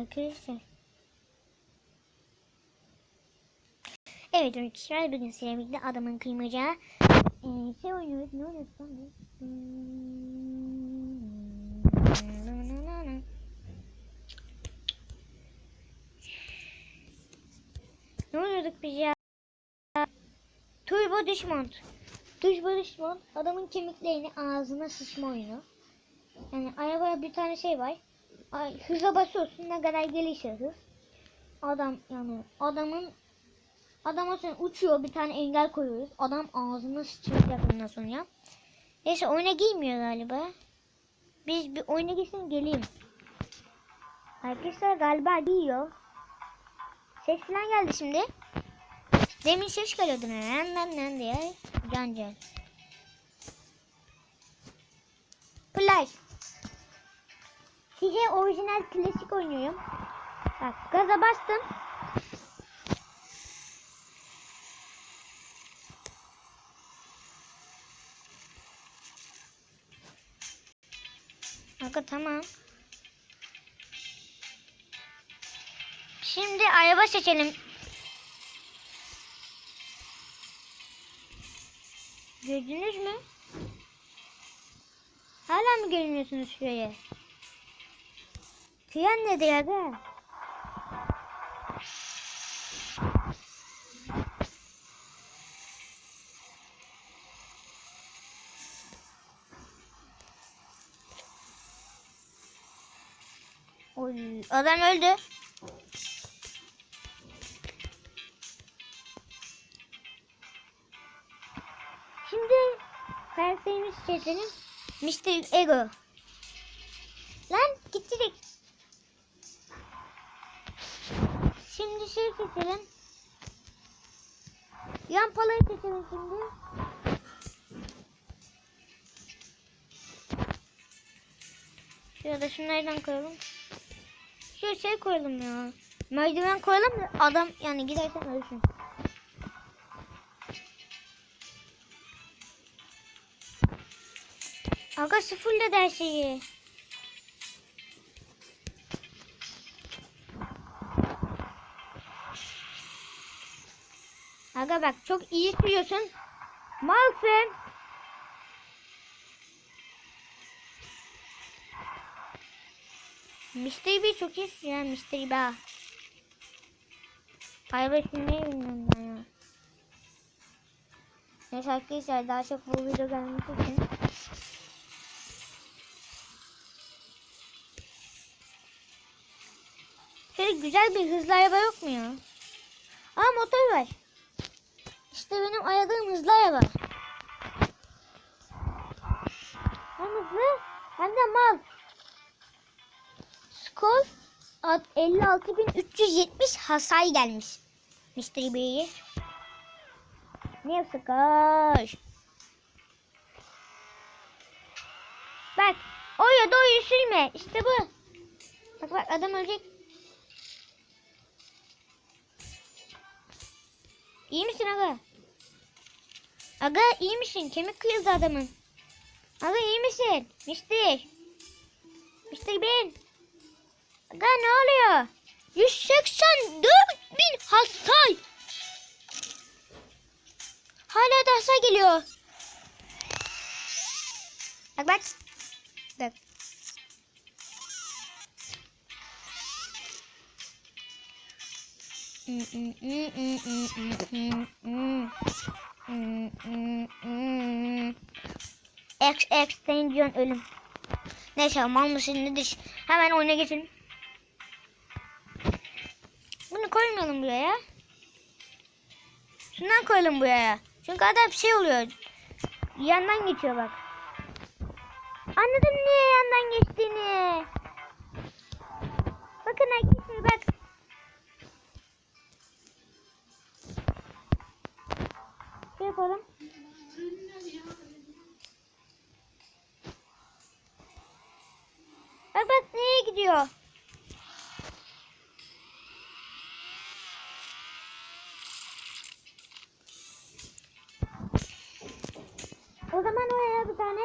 Arkadaşlar. Evet arkadaşlar bugün sizlerle birlikte adamın kıymacağı ee, şey oynuyoruz. Ne oynuyoruz lan biz? Ne oynuyorduk biz ya? Turbo düşman. Turbo düşman adamın kemiklerini ağzına sıçma oyunu. Yani arabaya bir tane şey var. Ay, hıza basıyorsun ne kadar gelişir hız. Adam yani adamın Adam sonra uçuyor bir tane engel koyuyoruz. Adam ağzına sıçrayacak ondan sonra. Neyse oyuna girmiyor galiba. Biz bir oyuna girsin geleyim. Arkadaşlar galiba giyiyor. Ses falan geldi şimdi. Demin ses geliyordu. Nen nen nen diye. Can can. Play. Size orijinal klasik oynuyorum. Bak gaza bastım. Kanka tamam. Şimdi araba seçelim. Gördünüz mü? Hala mı görünüyorsunuz şuraya? Kıyan nedir aga? Oy, adam öldü. Şimdi karakterimiz seçelim. Mr. Ego. Lan gitti Şimdi şey seçelim. Yan palayı seçelim şimdi. Şurada şunlardan koyalım. Şöyle şey koyalım ya. Merdiven koyalım da adam yani gidersen ölsün. Aga sıfırla der şeyi. Aga bak çok iyi sürüyorsun. Malsın. Mystery B çok iyi ya Mystery B. Araba sürmeyi bilmiyorum ben ya. Neyse arkadaşlar daha çok bu video gelmesi için. Şöyle güzel bir hızlı araba yok mu ya? Aa motor var. İşte benim aradığım hızlı araba. Hem hızlı hem de mal. Skor 56370 hasar gelmiş. Mystery Bey'e. Ne skor? Bak oraya doğru sürme. İşte bu. Bak bak adam ölecek. İyi misin aga? Aga iyi misin? Kemik kırıldı adamın. Aga iyi misin? Mister. Mister Ben. Aga ne oluyor? 184 bin hasar. Hala da hasar geliyor. Bak bak. Bak. Ex extension ölüm. Neyse mal mısın nedir? Hemen oyuna geçelim. Bunu koymayalım buraya. Şundan koyalım buraya. Çünkü adam şey oluyor. Yandan geçiyor bak. Anladım niye yandan geçtiğini. Bakın arkadaşlar bak. Şey yapalım. Bak nereye gidiyor. O zaman oraya bir tane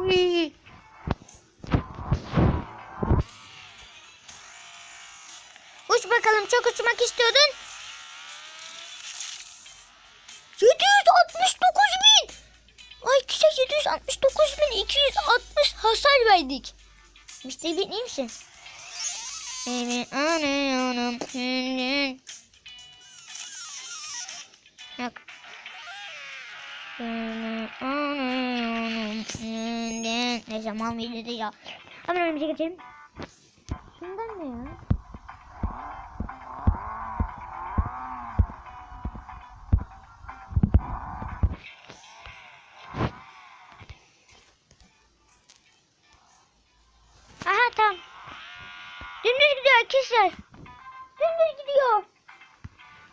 Uy. Bakalım çok uçmak istiyordun. 769 bin. Ay kişi 769 bin 260 hasar verdik. Mr. Bean iyi misin? Evet anlıyorum. Yok. Ne zaman videoda ya. Hemen önümüze geçelim. Şundan ne ya? Arkadaşlar. Dümdüz gidiyor.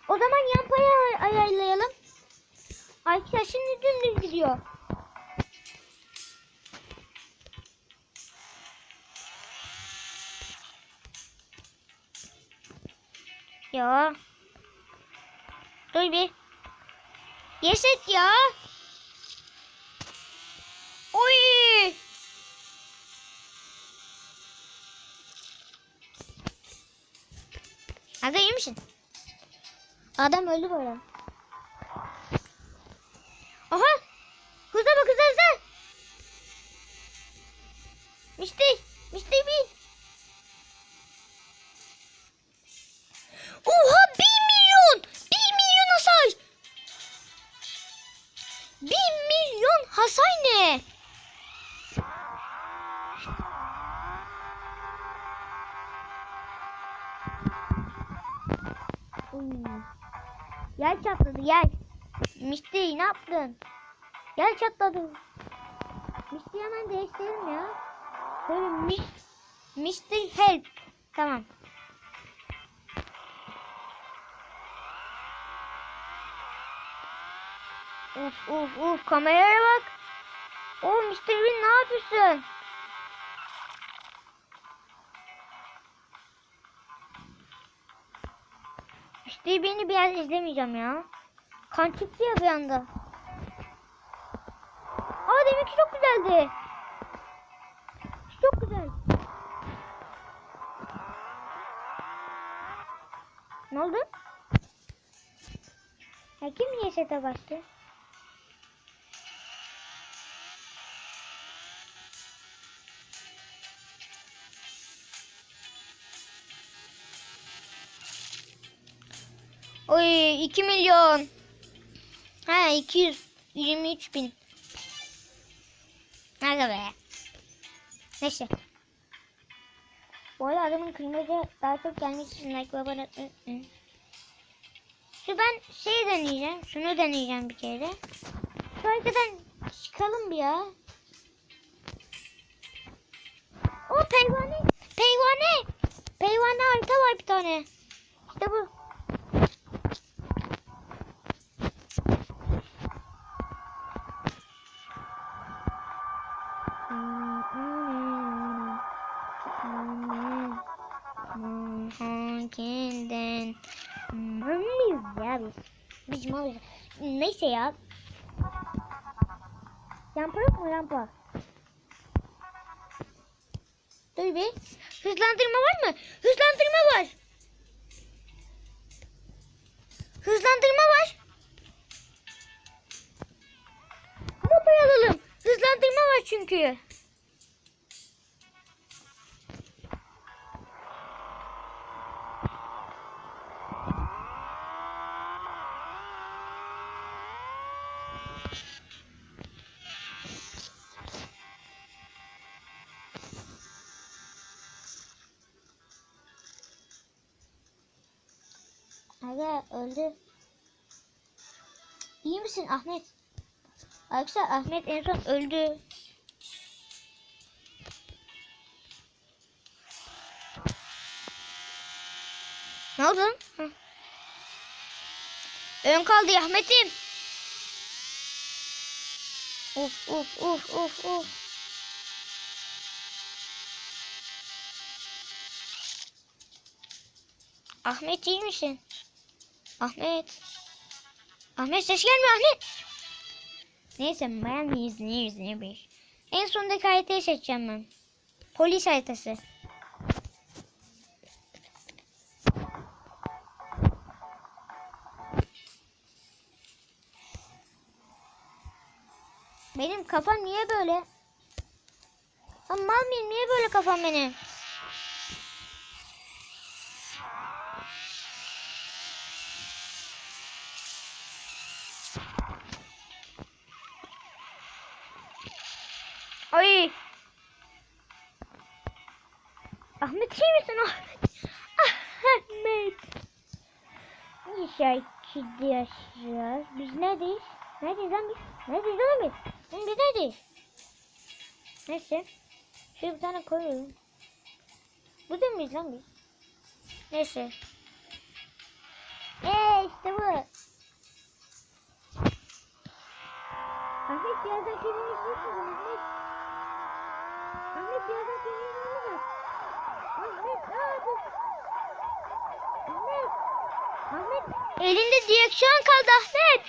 O zaman yan payı ay- ayarlayalım. Arkadaşlar şimdi dümdüz gidiyor. Ya. Dur bir. Yeset ya. Aga iyi misin? Adam öldü böyle. Uy. Yer çatladı yer. Mişti ne yaptın? Yer çatladı. Mişti hemen değiştirelim ya. Böyle miş, Mişti help. Tamam. Uf uf uf kameraya bak. Oh Mr. Bean ne yapıyorsun? Mr. Bean'i biraz izlemeyeceğim ya. Kan çıktı ya bir anda. Aa demek çok güzeldi. Çok güzel. Ne oldu? Ya kim niye sete bastı? Oy 2 milyon. Ha 223 bin. Nerede be? Neyse. Bu arada adamın kırmızı daha çok gelmesi için like ve abone. Şu ben şey deneyeceğim. Şunu deneyeceğim bir kere. Şu arkadan çıkalım bir ya. O peyvane. Peyvane. Peyvane harita var bir tane. İşte bu. Neyse ya. Rampa yok mu rampa? Dur bir. Hızlandırma var mı? Hızlandırma var. Hızlandırma var. Motor alalım. Hızlandırma var çünkü. Öldü. İyi misin Ahmet? Arkadaşlar Ahmet en son öldü. Ne oldu? Ön kaldı Ahmet'im. Of of of of of. Ahmet iyi misin? Ahmet. Ahmet ses gelmiyor Ahmet. Neyse ben izleye izleye bir. En sondaki haritayı seçeceğim ben. Polis haritası. Benim kafam niye böyle? Aman benim niye böyle kafam benim? Yaşayacağız. Biz neredeyiz? Neredeyiz lan biz? Neredeyiz lan biz? Biz neredeyiz? Neyse. Şöyle bir tane koyuyorum. Bu da mıyız lan biz? Neyse. Eee işte bu. Ahmet birazdan kendini izliyorsun Ahmet. Ahmet birazdan kendini izliyorsun. Ahmet ne yapıyorsun? Ahmet. Ahmet. Elinde direksiyon kaldı Ahmet.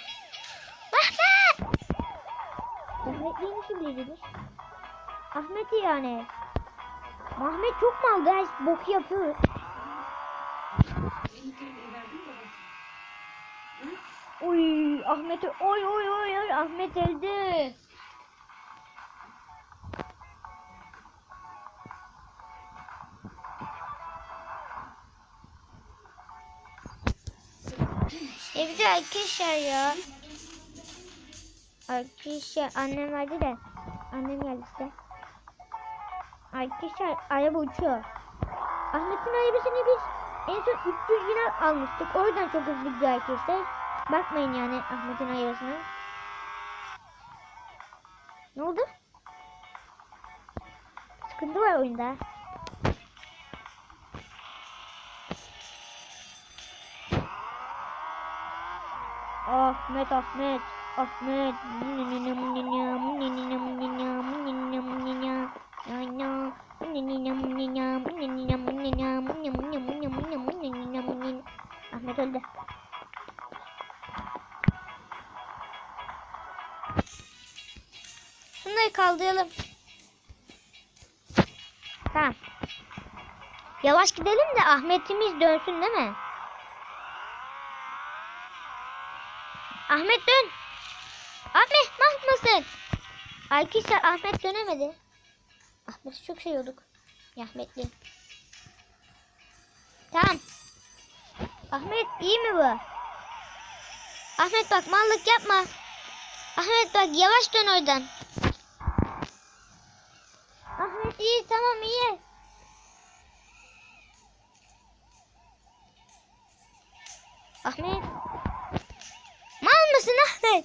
Ahmet. Ahmet iyi nasıl bilir? Ahmet'i yani. Ahmet çok mal guys. Boku yapıyor. Oy Ahmet oy oy oy oy Ahmet öldü. Evde arkadaşlar ya. Arkadaşlar annem verdi de. Annem geldi işte. Arkadaşlar araba uçuyor. Ahmet'in arabasını biz en son 300 lira almıştık. O yüzden çok hızlı gidiyor arkadaşlar. Bakmayın yani Ahmet'in arabasına. Ne oldu? Sıkıntı var oyunda. Ahmet Ahmet Ahmet Ahmet öldü. Şunları kaldıralım. Tamam. Yavaş gidelim de Ahmet'imiz dönsün değil mi? Ahmet dön. Ahmet mal mısın? Arkadaşlar Ahmet dönemedi. Ahmet'i çok seviyorduk. Rahmetli. Tamam. Ahmet iyi mi bu? Ahmet bak mallık yapma. Ahmet bak yavaş dön oradan. Ahmet iyi tamam iyi. Ahmet. Mal mısın Ahmet?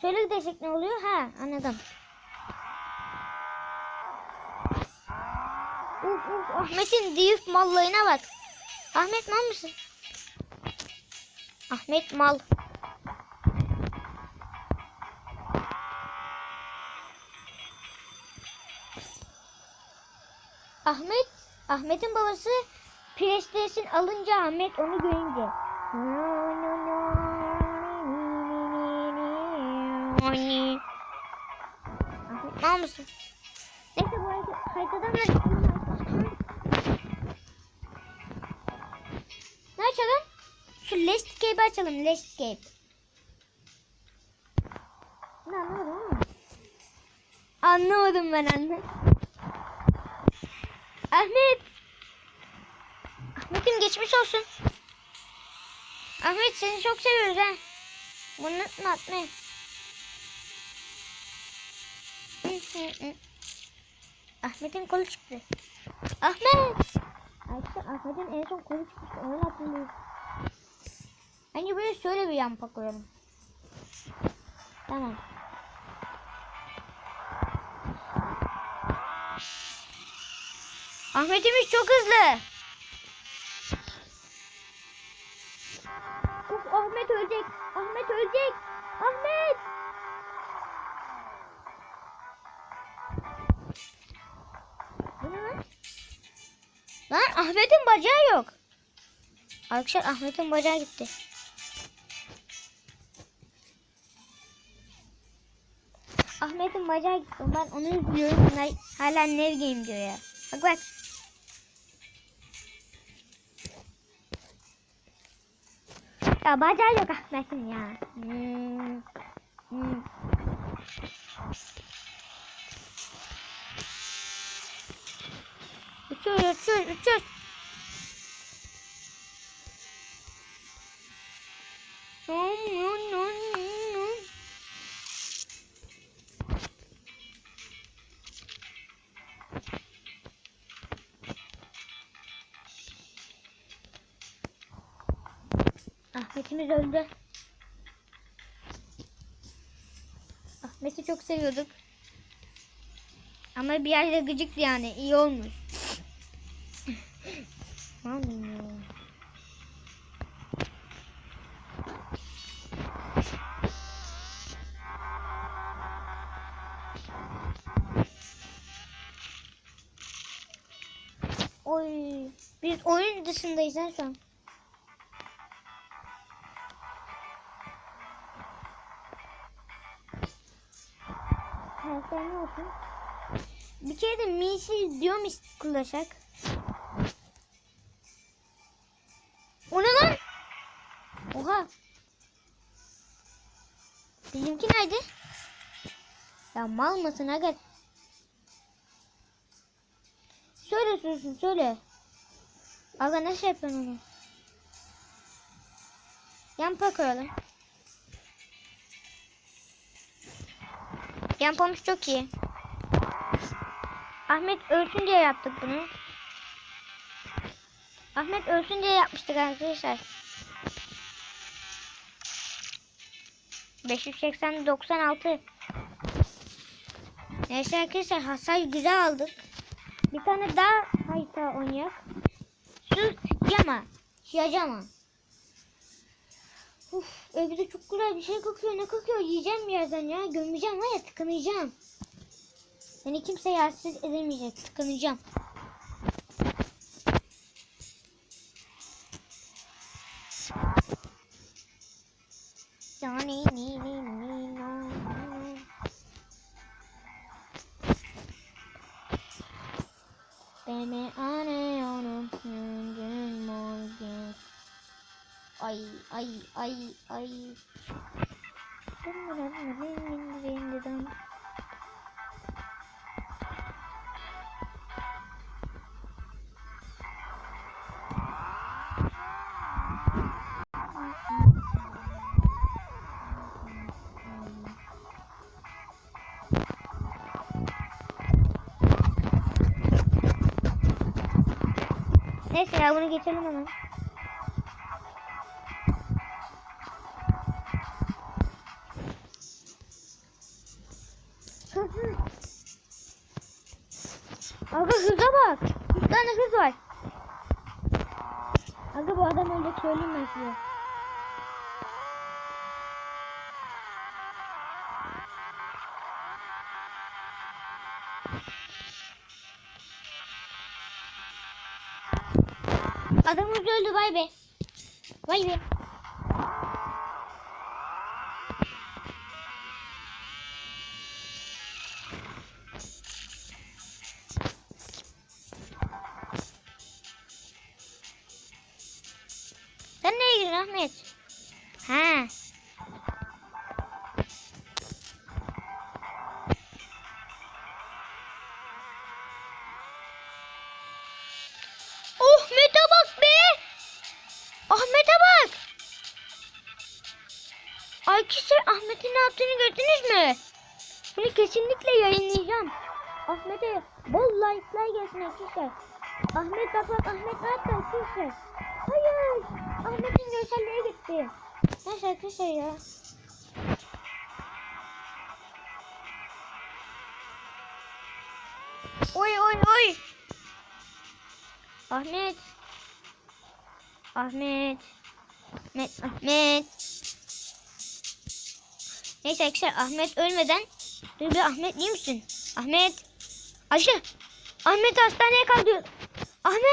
Şöyle desek ne oluyor? Ha anladım. Uf Ahmet'in diyuf mallarına bak. Ahmet mal mısın? Ahmet mal. Ahmet, Ahmet'in babası PlayStation alınca Ahmet onu görünce. Ahmet Açalım. Landscape. Ne anlamadım ama. Anlamadım ben anne. Ahmet. Ahmet'im geçmiş olsun. Ahmet seni çok seviyoruz ha. Bunu unutma Ahmet. Ahmet'in kolu çıktı. Ahmet. Ahmet'in en son kolu çıkmıştı. Onu hatırlıyorum. Bence böyle şöyle bir yampa koyalım. Tamam. Ahmet'imiz çok hızlı. Uf, Ahmet ölecek. Ahmet ölecek. Ahmet. Bu ne? Lan Ahmet'in bacağı yok. Arkadaşlar Ahmet'in bacağı gitti. Ahmet'in bacağı gitti. Ben onu. Bunlar hala Nev Game diyor ya. Bak bak. Ya bacağı yok Ahmet'in ya. Hmm. Hmm. Uçuyor, uçuyor, uçuyor. Nom, nom, Ahmet'imiz öldü. Ahmet'i çok seviyorduk. Ama bir yerde gıcıktı yani. iyi olmuş. Oy. Biz oyun dışındayız ha şu ne olsun? Bir kere de misil diyorum kullanacak. O ne lan? Oha. Bizimki nerede? Ya mal mısın aga? Söyle sürüsün söyle. Aga nasıl yapıyorsun onu? Yan koyalım. Yan pomuz çok iyi. Ahmet ölsün diye yaptık bunu. Ahmet ölsün diye yapmıştık arkadaşlar. 580 96 Neyse arkadaşlar hasar güzel aldık. Bir tane daha harita oynayak. Şu yama. Şiyacama. Uf, evde çok güzel bir şey kokuyor. Ne kokuyor? Yiyeceğim birazdan ya. Gömeceğim var ya tıkanacağım. Beni kimse yersiz edemeyecek. Tıkanacağım. Ni Ay ay ay ay. Neyse ya bunu geçelim hemen. Adamımız öldü vay be. Vay be. Ahmet'in ne yaptığını gördünüz mü? Bunu kesinlikle yayınlayacağım. Ahmet'e bol like'lar gelsin arkadaşlar. Ahmet bak Ahmet ne yaptı arkadaşlar? Hayır. Ahmet'in görselleri gitti. Neyse arkadaşlar ya. Oy oy oy. Ahmet. Ahmet. Ahmet. Ahmet. Neyse arkadaşlar Ahmet ölmeden dur bir Ahmet iyi misin? Ahmet. Ayşe. Ahmet hastaneye kaldı. Ahmet.